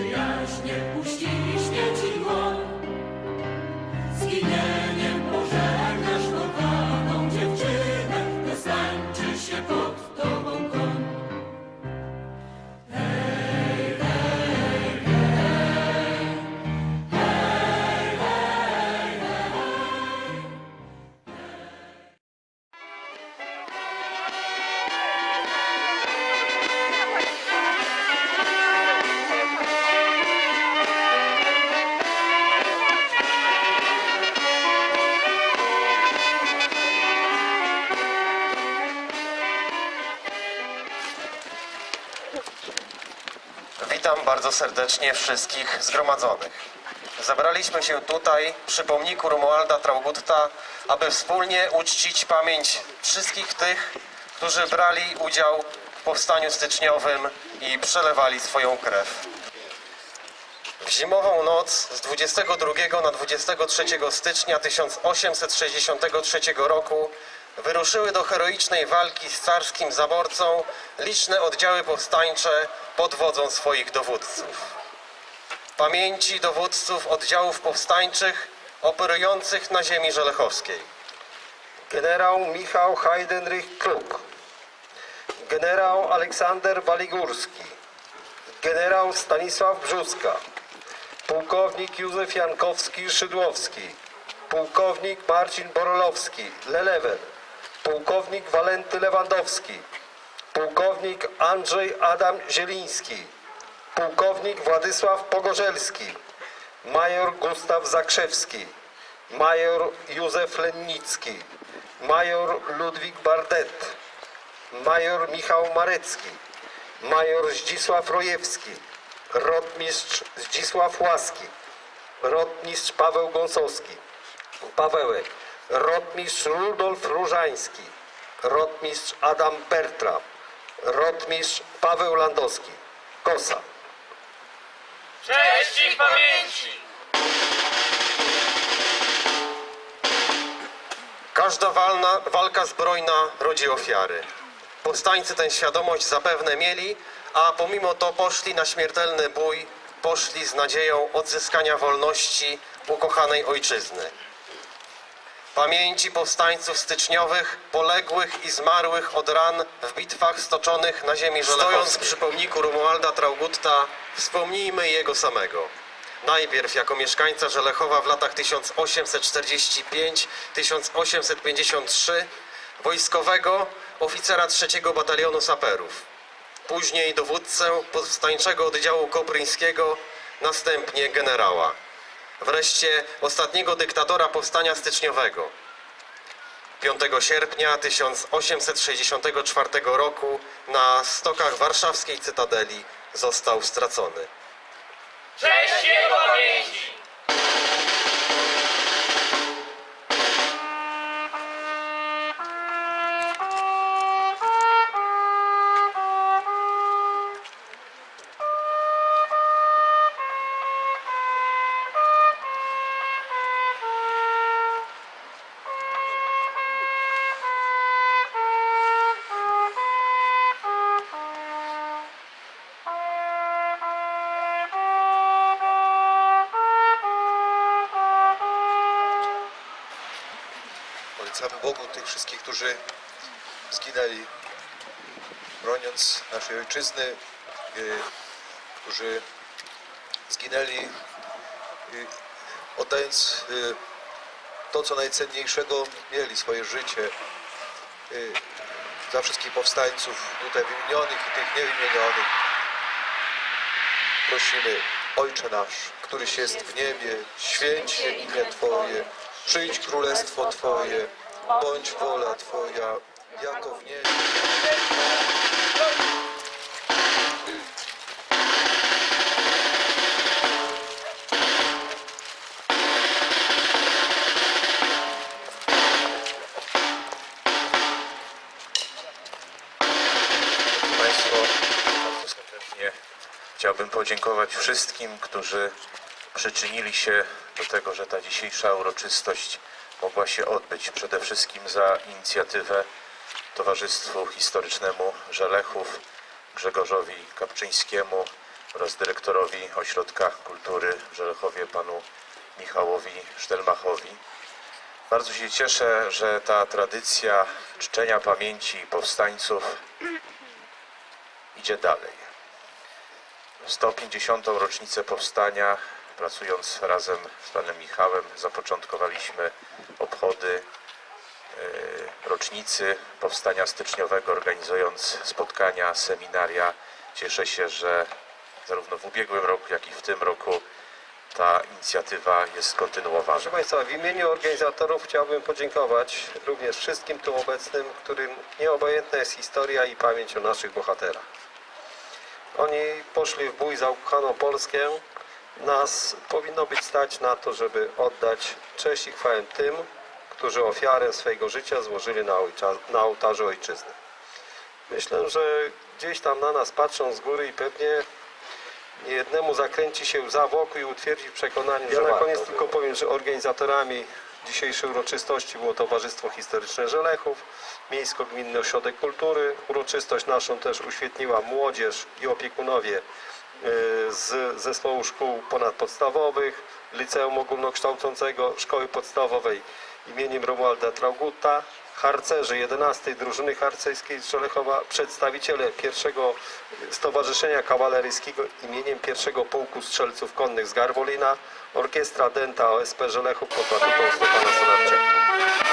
przyjaźnie puścili Witam bardzo serdecznie wszystkich zgromadzonych. Zebraliśmy się tutaj przy pomniku Romualda Traugutta, aby wspólnie uczcić pamięć wszystkich tych, którzy brali udział w powstaniu styczniowym i przelewali swoją krew. W zimową noc z 22 na 23 stycznia 1863 roku wyruszyły do heroicznej walki z carskim zaborcą liczne oddziały powstańcze pod wodzą swoich dowódców. Pamięci dowódców oddziałów powstańczych operujących na ziemi żelechowskiej. Generał Michał Heidenrich Kluk, generał Aleksander Waligórski, generał Stanisław Brzuska, pułkownik Józef Jankowski-Szydłowski, pułkownik Marcin Borolowski, Lelewer, pułkownik Walenty Lewandowski, pułkownik Andrzej Adam Zieliński, pułkownik Władysław Pogorzelski, major Gustaw Zakrzewski, major Józef Lennicki, major Ludwik Bardet, major Michał Marecki, major Zdzisław Rojewski, rotmistrz Zdzisław Łaski, rotmistrz Paweł Gąsowski, Pawełek, rotmistrz Rudolf Różański, rotmistrz Adam Pertra, rotmistrz Paweł Landowski, Kosa. Cześć ich pamięci! Każda walna, walka zbrojna rodzi ofiary. Powstańcy tę świadomość zapewne mieli, a pomimo to poszli na śmiertelny bój, poszli z nadzieją odzyskania wolności ukochanej ojczyzny. Pamięci powstańców styczniowych, poległych i zmarłych od ran w bitwach stoczonych na ziemi żelechowskiej. Stojąc przy pomniku Romualda Traugutta, wspomnijmy jego samego. Najpierw jako mieszkańca Żelechowa w latach 1845-1853, wojskowego oficera trzeciego batalionu saperów. Później dowódcę powstańczego oddziału kopryńskiego, następnie generała. Wreszcie ostatniego dyktatora powstania styczniowego. 5 sierpnia 1864 roku na stokach warszawskiej Cytadeli został stracony. Cześć jego pamięci! Polecamy Bogu tych wszystkich, którzy zginęli, broniąc naszej ojczyzny, y, którzy zginęli, y, oddając y, to, co najcenniejszego mieli, swoje życie. Za wszystkich powstańców tutaj wymienionych i tych niewymienionych. Prosimy, Ojcze nasz, któryś jest w niebie, święć się imię Twoje, przyjdź królestwo Twoje, bądź wola Twoja, jako w niebie. Państwo, chciałbym podziękować wszystkim, którzy przyczynili się do tego, że ta dzisiejsza uroczystość mogła się odbyć. Przede wszystkim za inicjatywę Towarzystwu Historycznemu Żelechów, Grzegorzowi Kapczyńskiemu, oraz dyrektorowi Ośrodka Kultury w Żelechowie, panu Michałowi Sztelmachowi. Bardzo się cieszę, że ta tradycja czczenia pamięci powstańców idzie dalej. W 150. rocznicę powstania, pracując razem z panem Michałem, zapoczątkowaliśmy obchody e, rocznicy powstania styczniowego, organizując spotkania, seminaria. Cieszę się, że zarówno w ubiegłym roku, jak i w tym roku ta inicjatywa jest kontynuowana. Proszę Państwa, w imieniu organizatorów chciałbym podziękować również wszystkim tu obecnym, którym nieobojętna jest historia i pamięć o naszych bohaterach. Oni poszli w bój za ukochaną Polskę. Nas powinno być stać na to, żeby oddać cześć i chwałę tym, którzy ofiarę swojego życia złożyli na, ojca, na ołtarzu ojczyzny. Myślę, że gdzieś tam na nas patrzą z góry i pewnie niejednemu zakręci się łza w oku i utwierdzi w przekonaniu, ja że na koniec tylko powiem, że organizatorami dzisiejszej uroczystości było Towarzystwo Historyczne Żelechów, Miejsko-Gminny Ośrodek Kultury. Uroczystość naszą też uświetniła młodzież i opiekunowie z zespołu szkół ponadpodstawowych, Liceum Ogólnokształcącego Szkoły Podstawowej imieniem Romualda Traugutta, harcerzy 11 drużyny harcerskiej z Żelechowa, przedstawiciele pierwszego Stowarzyszenia Kawaleryjskiego imieniem pierwszego Pułku Strzelców Konnych z Garwolina, Orkiestra Denta OSP Żelechów pod batutą Stefana Solarczyka.